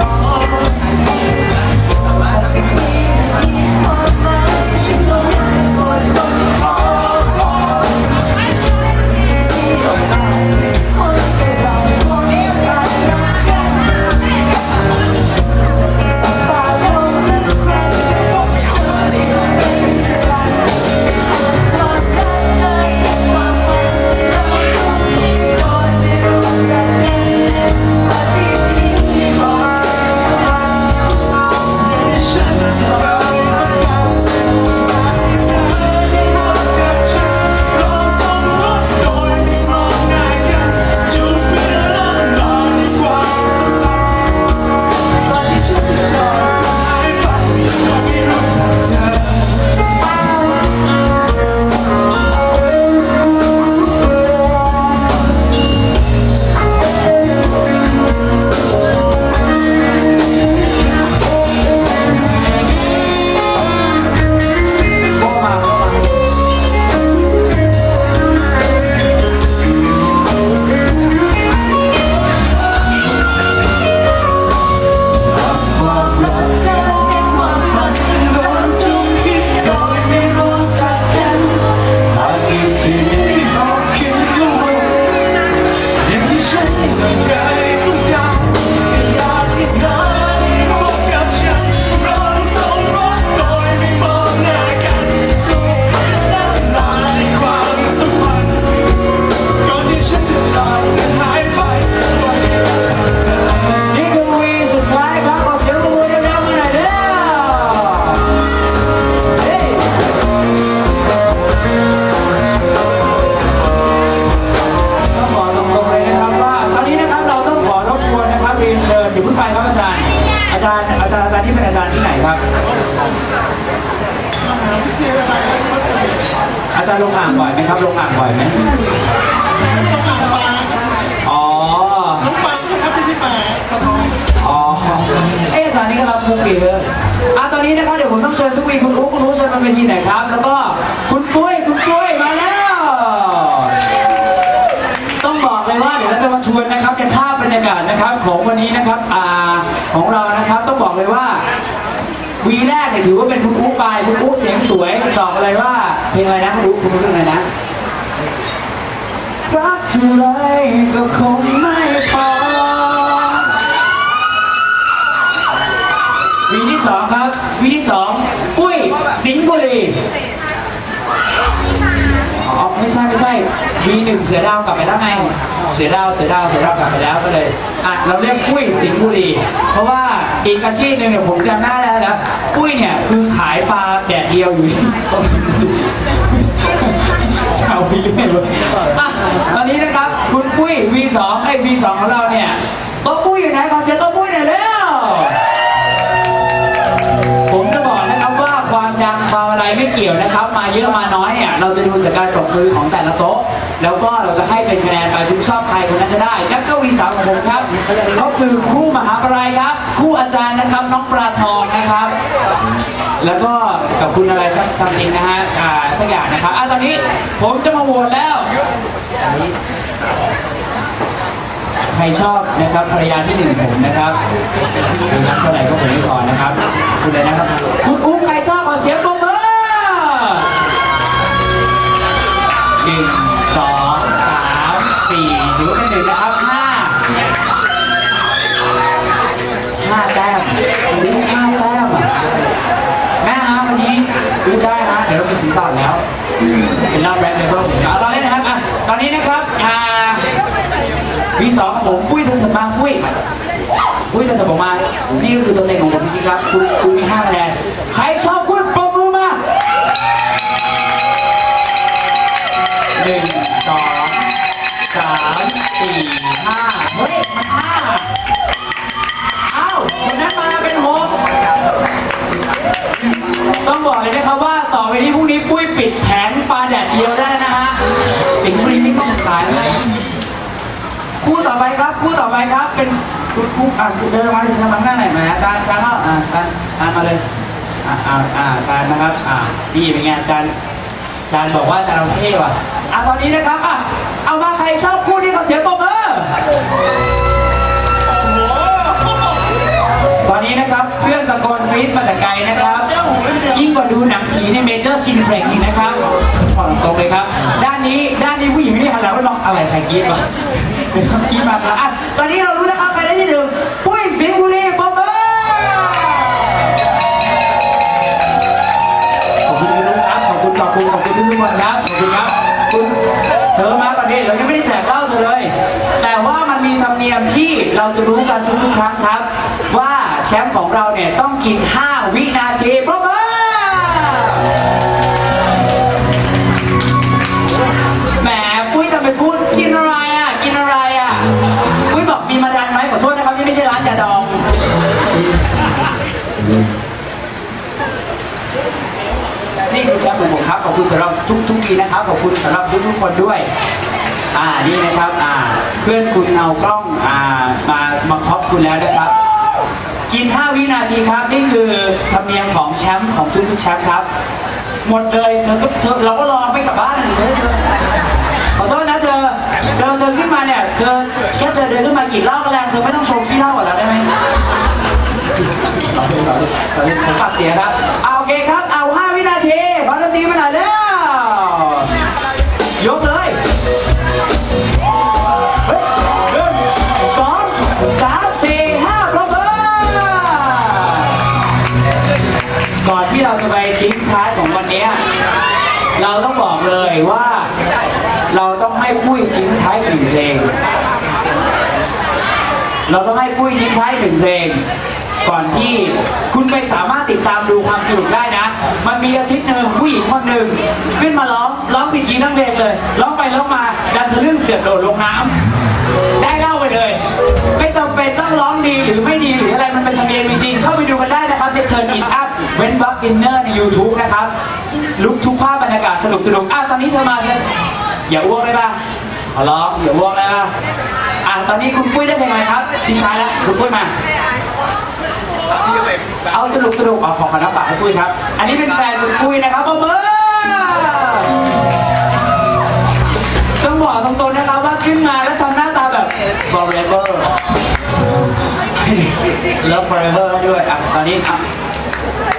ค ผมต้องเชิญทุกวีคุณอุ๊คุณอุ๊เชิญมาเป็นทีไหนครับ แล้วก็คุณปุ้ยคุณปุ้ยมาแล้ว ต้องบอกเลยว่าเดี๋ยวเราจะมาชวนนะครับในภาพบรรยากาศนะครับของวันนี้นะครับอ่าของเรานะครับต้องบอกเลยว่า วีแรกเนี่ยถือว่าเป็นคุณอุ๊ไปคุณอุ๊เสียงสวยบอกเลยว่าเพลงอะไรนะคุณอุ๊คุณอุ๊เรื่องอะไรนะรักเท่าไรก็คงไม่พอวีที่สองครับ ที่สองปุ้ยสิงห์บุรีอ๋อไม่ใช่ไม่ใช่วีหนึ่งเสือดาวกลับไปแล้วไงเสือดาวเสือดาวเสือดาวกลับไปแล้วก็เลยอะเราเรียกปุ้ยสิงห์บุรีเพราะว่าอีกอาชีพหนึ่งเนี่ยผมจำหน้าได้แล้วปุ้ยเนี่ยคือขายปลาแดดเดียวอยู่ที่ตรงสิงห์บุรีสาวไปเรื่อยเลยอะตอนนี้นะครับคุณปุ้ย V2 ไอ้ V2 ของเราเนี่ยโต๊ะปุ้ยอยู่ไหนขอเสียงโต๊ะ ไรไม่เกี่ยวนะครับ มาเยอะมาน้อยเนี่ยเราจะดูจากการปรบมือของแต่ละโต๊ะ แล้วก็เราจะให้เป็นคะแนนไปคุณชอบใครคนนั้นจะได้และก็วีสามของผมครับเขาคือคู่มหาปรายครับ คู่อาจารย์นะครับน้องปลาทองนะครับ แล้วก็กับคุณอะไรสักสักนิงนะฮะอ่าสักอย่างนะครับอะตอนนี้ผมจะมาโหวตแล้วใครชอบนะครับภรรยาที่หนึ่งผมนะครับนะครับเท่าไหร่ก็ผมไม่ขอนะครับ คุณเลยนะครับ คุณอุ้งใครชอบขอเสียง เป็นรอบแรกเลยเพิ่มเอาเราเล่นนะครับอะตอนนี้นะครับอ่าวีสองของผมปุ้ยเดินมาปุ้ยปุ้ยเดินผมมานี่ก็คือตัวเต็งของผมจริงๆครับคุณคุณมีห้าคะแนน คู่ต่อไปครับ เป็นคุณครูอะเดินลงมาที่ชั้นมาข้งหน้าหน่อยไหอาจารย์ช้างเข้าอ่าอาจารย์อาจารย์มาเลยอ่าอ่าอาจารย์นะครับอ่าพี่เป็นไงอาจารย์อาจารย์บอกว่าอาจารย์เราเท่ว่ะอะตอนนี้นะครับอะเอามาใครชอบคู่นี้เขาเสียงตบมือตอนนี้นะครับเพื่อนตะโกนกรี๊ดมาแต่ไกลนะครับ ยิ่งกว่าดูหนังผีในเมเจอร์ซินเทรกอีกนะครับขอตรงเลยครับ ด้านนี้ด้านนี้ผู้หญิงที่หันหลังไปมองอะไรใครกรี๊ดวะ มากแล้วอะตอนนี้เรารู้นะครับ ใครได้ที่หนึ่งปุ้ยสิงห์บุรีปอมเบอร์ขอบคุณทุกท่านครับขอบคุณขอบคุณขอบคุณทุกๆคนครับขอบคุณครับคุณเธอมาก่อนดิเรายังไม่ได้แจกเหล้าเธอเลย แต่ว่ามันมีธรรมเนียมที่เราจะรู้กันทุกๆครั้งครับ ว่าแชมป์ของเราเนี่ยต้องกิน 5 วินาทีปอมเบอแคือแชมป์ของผมครับขอบคุณสำหรับทุกทุกปีนะครับขอบคุณสำหรับทุกทุกคนด้วย อ่านี่นะครับอ่าเพื่อนคุณเอากล้องอ่ามามาครอบคุณแล้วนะครับ กิน 5 วินาทีครับนี่คือธรรมเนียมของแชมป์ของทุกทุกแชมป์ครับ หมดเลยเธอก็เธอเราก็รอไม่กลับบ้านเลยเธอขอโทษนะเธอเธอเธอขึ้นมาเนี่ยเธอแค่เธอเดินขึ้นมากินเหล้าก็แล้วเธอไม่ต้องโชว์ขี้เหล้ากับเราได้ไหมต่อเลยต่อเลยต่อเลยผมปรับเสียครับเอา นตรีมาหน่อยเร็วยกเลยเฮ้ยหนึ่งสองสามสี่ห้าปรบมือก่อนที่เราจะไปทิ้งท้ายของวันนี้ เราต้องบอกเลยว่า เราต้องให้ปุ้ยทิ้งท้ายหนึ่งเพลง เราต้องให้ปุ้ยทิ้งท้ายหนึ่งเพลง ก่อนที่คุณไปสามารถติดตามดูความสนุกได้นะ มันมีอาทิตย์หนึ่งผู้หญิงคนหนึ่งขึ้นมาร้องร้องผิดคีย์ทั้งเพลงเลยร้องไปร้องมาดันทะลึ่งเสียบโดดลงน้ำได้เล่าไปเลย ไม่จำเป็นต้องร้องดีหรือไม่ดีหรืออะไรมันเป็นธรรมเนียมจริงๆเข้าไปดูกันได้นะครับในเทิร์นอินอัพเว้นวักอินเนอร์ใน YouTube นะครับ ลุกทุกภาพบรรยากาศสนุกสนุกอะตอนนี้เธอมาเถอะอย่าอ้วกได้ปะขอร้องอย่าอ้วกได้ปะอะตอนนี้คุณปุ้ยได้เพลงอะไรครับชิ้นท้ายแล้วคุณปุ้ยมา เอาสนุกสนุกเอาขอขอน้ำปากให้ปุ้ยครับ อันนี้เป็นแฟนคุณปุ้ยนะครับปรบมือต้องบอกตรงๆนะครับว่าขึ้นมาแล้วทำหน้าตาแบบ forever love forever ด้วยอะตอนนี้อะ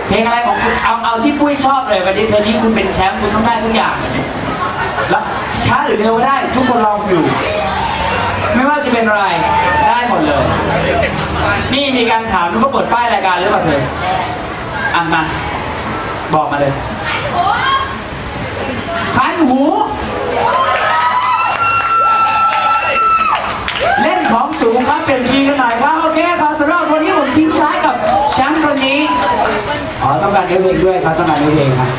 เพลงอะไรของคุณเอาเอาที่ปุ้ยชอบเลยวันนี้เพลงนี้คุณเป็นแชมป์คุณต้องได้ทุกอย่างแล้วช้าหรือเร็วก็ได้ ทุกคนลองอยู่ ไม่ว่าจะเป็นอะไร ได้หมดเลย นี่มีการถามนุก็เปิดป้ายรายการหรือเปล่าเธออะมา บอกมาเลยคันหู เล่นของสูงครับเปลี่ยนทีกันหน่อยครับโอเคครับสำหรับวันนี้ผมทิ้งท้ายกับแชมป์คนนี้อ๋อต้องการเนื้อเพลงด้วยครับต้องการเนื้อเพลงครับ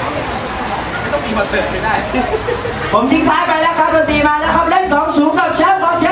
ผมทิ้งท้ายไปแล้วครับดนตรีมาแล้วครับเล่นของสูงกับแชมป์ขอเสียงปรบมือทิ้ง